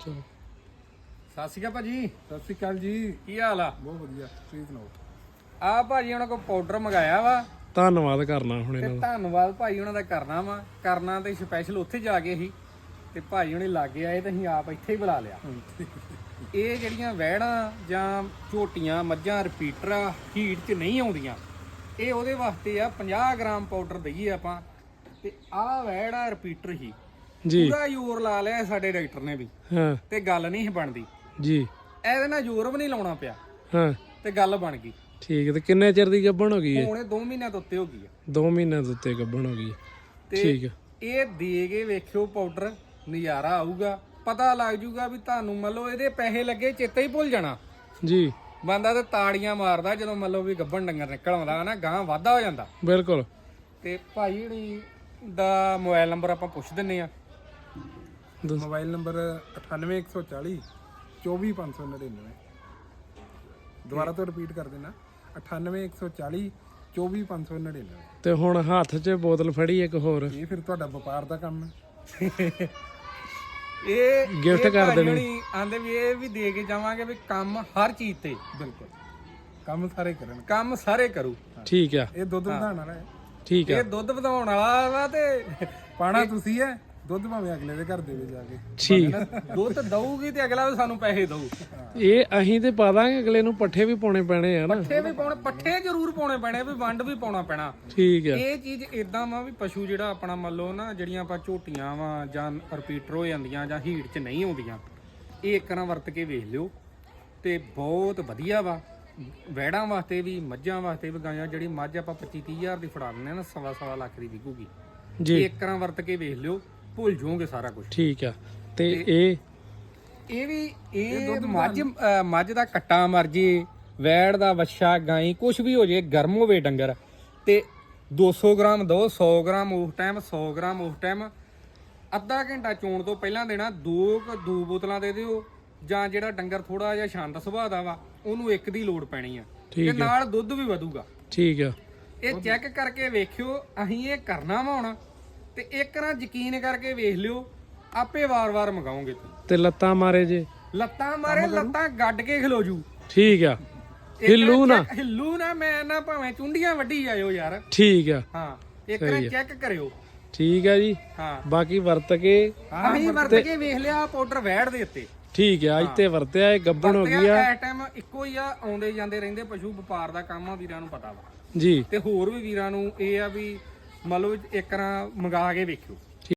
ਚਲੋ ਸਤਿ ਸ਼੍ਰੀ ਅਕਾਲ ਭਾਜੀ। ਸਤਿ ਸ਼੍ਰੀ ਅਕਾਲ ਜੀ। ਕੀ ਹਾਲ ਆ? ਬਹੁਤ ਵਧੀਆ ਤੁਸੀਂ ਸੁਣਾਓ? ਆ ਭਾਜੀ ਉਹਨਾਂ ਕੋਲ ਪਾਊਡਰ ਮੰਗਾਇਆ ਵਾ। ਧੰਨਵਾਦ ਕਰਨਾ ਹੁਣ ਤੇ ਇਹਨਾਂ ਦਾ। ਧੰਨਵਾਦ ਭਾਈ ਉਹਨਾਂ ਦਾ ਕਰਨਾ ਵਾ। ਕਰਨਾ ਤੇ ਸਪੈਸ਼ਲ ਉੱਥੇ ਜਾ ਕੇ ਸੀ ਤੇ ਭਾਈ ਹੁਣੇ ਲਾਗੇ ਆਏ ਤੇ ਅਸੀਂ ਆਪ ਇੱਥੇ ਹੀ ਬੁਲਾ ਲਿਆ। ਇਹ ਜਿਹੜੀਆਂ ਵਹਿੜਾਂ ਜਾਂ ਝੋਟੀਆਂ ਮੱਝਾਂ ਰਿਪੀਟਰ ਆ ਹੀਟ 'ਚ ਨਹੀਂ ਆਉਂਦੀਆਂ। ਇਹ ਉਹਦੇ ਵਾਸਤੇ ਆ 50 ਗ੍ਰਾਮ ਪਾਊਡਰ ਦਈਏ ਆਪਾਂ। ਤੇ ਆਹ ਵਹਿੜਾ ਰਿਪੀਟਰ ਹੀ। ਜੀ। ਪੂਰਾ ਜ਼ੋਰ ਲਾ ਲਿਆ ਸਾਡੇ ਡਾਕਟਰ ਨੇ ਵੀ। ਹਾਂ। ਤੇ ਗੱਲ ਨਹੀਂ ਬਣਦੀ। ਜੀ। ਇਹਦੇ ਨਾਲ ਜ਼ੋਰ ਵੀ ਨਹੀਂ ਲਾਉਣਾ ਪਿਆ। ਹਾਂ। ਤੇ ਗੱਲ ਬਣ ਗਈ। ਠੀਕ ਹੈ ਤੇ ਕਿੰਨੇ ਚਿਰ ਦੀ ਗੱਭਣ ਹੋ ਗਈ ਹੈ ਹੁਣੇ 2 ਮਹੀਨਿਆਂ ਤੋਂ ਉੱਤੇ ਹੋ ਗਈ ਆ 2 ਮਹੀਨਿਆਂ ਦੇ ਉੱਤੇ ਗੱਭਣ ਹੋ ਗਈ ਹੈ। ਤੇ ਠੀਕ ਹੈ। ਇਹ ਦੇ ਕੇ ਵੇਖਿਓ ਪਾਊਡਰ ਨਜ਼ਾਰਾ ਆਊਗਾ। ਪਤਾ ਲੱਗ ਜੂਗਾ ਵੀ ਤੁਹਾਨੂੰ ਮੰਨ ਲਓ ਇਹਦੇ ਪੈਸੇ ਲੱਗੇ ਚੇਤਾ ਹੀ ਭੁੱਲ ਜਾਣਾ। ਜੀ। ਬੰਦਾ ਤੇ ਤਾੜੀਆਂ ਮਾਰਦਾ ਜਦੋਂ ਮੰਨ ਲਓ ਵੀ ਗੱਭਣ ਡੰਗਰ ਨਿਕਲ ਆਉਂਦਾ ਨਾ ਗਾਂ ਵਾਧਾ ਹੋ ਜਾਂਦਾ। ਬਿਲਕੁਲ। ਤੇ ਭਾਈ ਹਣੀ ਦਾ ਮੋਬਾਈਲ ਨੰਬਰ ਆਪਾਂ ਪੁੱਛ ਦਿੰਨੇ ਆ ਮੋਬਾਈਲ ਨੰਬਰ 98140 24599 ਦੁਬਾਰਾ ਤੋਂ ਰਿਪੀਟ ਕਰ ਦੇਣਾ। 98140 24599 ਤੇ ਹੁਣ ਹੱਥ 'ਚ ਬੋਤਲ ਫੜੀ ਇੱਕ ਹੋਰ। ਇਹ ਫਿਰ ਤੁਹਾਡਾ ਵਪਾਰ ਦਾ ਕੰਮ ਹੈ। ਇਹ ਇਹ ਕਰ ਦੇਣੀ। ਆਂਦੇ ਵੀ ਇਹ ਵੀ ਦੇ ਕੇ ਜਾਵਾਂਗੇ ਵੀ ਕੰਮ ਹਰ ਚੀਜ਼ ਤੇ। ਬਿਲਕੁਲ। ਕੰਮ ਸਾਰੇ ਕਰਨ ਕੰਮ ਸਾਰੇ ਕਰੂ। ਠੀਕ ਆ। ਇਹ ਦੁੱਧ ਵਧਾਉਣ ਵਾਲਾ ਹੈ। ਠੀਕ ਆ। ਇਹ ਦੁੱਧ ਵਧਾਉਣ ਵਾਲਾ ਵਾ ਤੇ ਪਾਣਾ ਤੁਸੀਂ ਹੈ। ਦੁੱਧ ਭਾਵੇਂ ਅਗਲੇ ਦੇ ਘਰ ਦੇਵੇ ਜਾ ਕੇ। ਠੀਕ। ਦੁੱਧ ਦਊਗੀ ਤੇ ਅਗਲਾ ਵੀ ਸਾਨੂੰ ਪੈਸੇ ਦਊ। ਇਹ ਅਸੀਂ ਤੇ ਪਾ ਦਾਂਗੇ ਅਗਲੇ ਨੂੰ ਪੱਠੇ ਵੀ ਪਾਉਣੇ ਪੈਣੇ ਆ ਨਾ। ਪੱਠੇ ਵੀ ਪਾਉਣੇ ਪੱਠੇ ਜ਼ਰੂਰ ਪਾਉਣੇ ਪੈਣੇ ਵੀ ਵੰਡ ਵੀ ਪਾਉਣਾ ਪੈਣਾ। ਠੀਕ ਆ। ਇਹ ਚੀਜ਼ ਇਦਾਂ ਵਾ ਵੀ ਪਸ਼ੂ ਜਿਹੜਾ ਆਪਣਾ ਮੰਨ ਲਓ ਨਾ ਜਿਹੜੀਆਂ ਆਪਾਂ ਝੋਟੀਆਂ ਵਾ ਜਾਂ ਰਿਪੀਟਰ ਹੋ ਜਾਂਦੀਆਂ ਜਾਂ ਹੀਟ 'ਚ ਨਹੀਂ ਆਉਂਦੀਆਂ ਇਹ ਇੱਕ ਨਾ ਵਰਤ ਕੇ ਵੇਖ ਲਿਓ। ਤੇ ਬਹੁਤ ਵਧੀਆ ਵਾ। ਵੈੜਾਂ ਵਾਸਤੇ ਵੀ ਮੱਝਾਂ ਵਾਸਤੇ ਵੀ ਗਾਂ ਜਿਹੜੀ ਮੱਝ ਆਪਾਂ 25 30 ਹਜ਼ਾਰ ਦੀ ਫੜਾ ਆ ਨਾ ਸਵਾ ਸਵਾ ਲੱਖ ਦੀ ਵਿਕੂਗੀ। ਜੀ। ਇੱਕ ਨਾ ਵਰਤ ਕੇ ਵੇਖ ਲਿਓ। ਭੁੱਲ ਜਾਓਗੇ ਸਾਰਾ ਕੁਝ ਠੀਕ ਆ। ਤੇ ਇਹ ਇਹ ਵੀ ਇਹ ਮੱਝ ਅ, ਮੱਝ ਦਾ ਕੱਟਾ ਮਰ ਜੇ ਵੈੜ ਦਾ ਵੱਛਾ ਗਾਈ ਕੁਝ ਵੀ ਹੋ ਜੇ ਗਰਮ ਹੋਵੇ ਡੰਗਰ। ਤੇ 200 ਗ੍ਰਾਮ ਦੋ 100 ਗ੍ਰਾਮ ਉਸ ਟਾਈਮ 100 ਗ੍ਰਾਮ ਉਸ ਟਾਈਮ ਅੱਧਾ ਘੰਟਾ ਚੋਣ ਤੋਂ ਪਹਿਲਾਂ ਦੇਣਾ ਦੋ ਕੁ ਦੋ ਬੋਤਲਾਂ ਦੇ ਦਿਓ ਜਾਂ ਜਿਹੜਾ ਡੰਗਰ ਥੋੜਾ ਜਿਹਾ ਸ਼ਾਂਤ ਸੁਭਾਅ ਦਾ ਵਾ ਉਹਨੂੰ ਇੱਕ ਦੀ ਲੋੜ ਪੈਣੀ ਆ। ਤੇ ਨਾਲ ਦੁੱਧ ਵੀ ਵਧੂਗਾ। ਠੀਕ ਆ। ਇਹ ਚੈੱਕ ਕਰਕੇ ਵੇਖਿਓ ਅਸੀਂ ਇਹ ਕਰਨਾ ਵਾ ਹੁਣ। ਤੇ ਇੱਕ ਨਾ ਯਕੀਨ ਕਰਕੇ ਵੇਖ ਲਿਓ ਆਪੇ ਵਾਰ-ਵਾਰ ਮੰਗਾਓਗੇ ਤੁਸੀਂ ਤੇ ਲੱਤਾਂ ਮਾਰੇ ਜੇ। ਲੱਤਾਂ ਮਾਰੇ ਲੱਤਾਂ ਗੱਡ ਕੇ ਖਲੋ ਜੂ। ਠੀਕ ਆ। ਇੱਕ ਹਿੱਲੂ ਨਾ। check- ਹਿੱਲੂ ਨਾ ਮੈਂ ਨਾ ਭਾਵੇਂ ਚੁੰਡੀਆਂ ਵੱਢੀ ਜਾਇਓ ਯਾਰ। ਠੀਕ ਆ। ਹਾਂ ਇੱਕ ਨਾ ਚੈੱਕ ਕਰਿਓ। ਠੀਕ ਆ ਜੀ। ਹਾਂ। ਬਾਕੀ ਵਰਤ ਕੇ ਅਸੀਂ ਵਰਤ ਕੇ ਵੇਖ ਲਿਆ ਪਾਊਡਰ ਵੈੜ ਦੇ ਉੱਤੇ। ਠੀਕ ਆ ਇੱਥੇ ਵਰਤਿਆ ਇਹ ਗੱਭਣ ਹੋ ਗਈ ਆ। ਇਸ ਟਾਈਮ ਇੱਕੋ ਹੀ ਆ ਆਉਂਦੇ ਜਾਂਦੇ ਰਹਿੰਦੇ ਪਸ਼ੂ ਵਪਾਰ ਦਾ ਕੰਮ ਆ ਵੀਰਾਂ ਨੂੰ ਪਤਾ ਵਾ। ਜੀ। ਤੇ ਹੋਰ ਵੀ ਵੀਰਾਂ ਨੂੰ ਇਹ ਆ ਵੀ ਮੰਨ ਲਓ ਇੱਕ ਨਾ ਮੰਗਾ ਕੇ ਵੇਖਿਓ।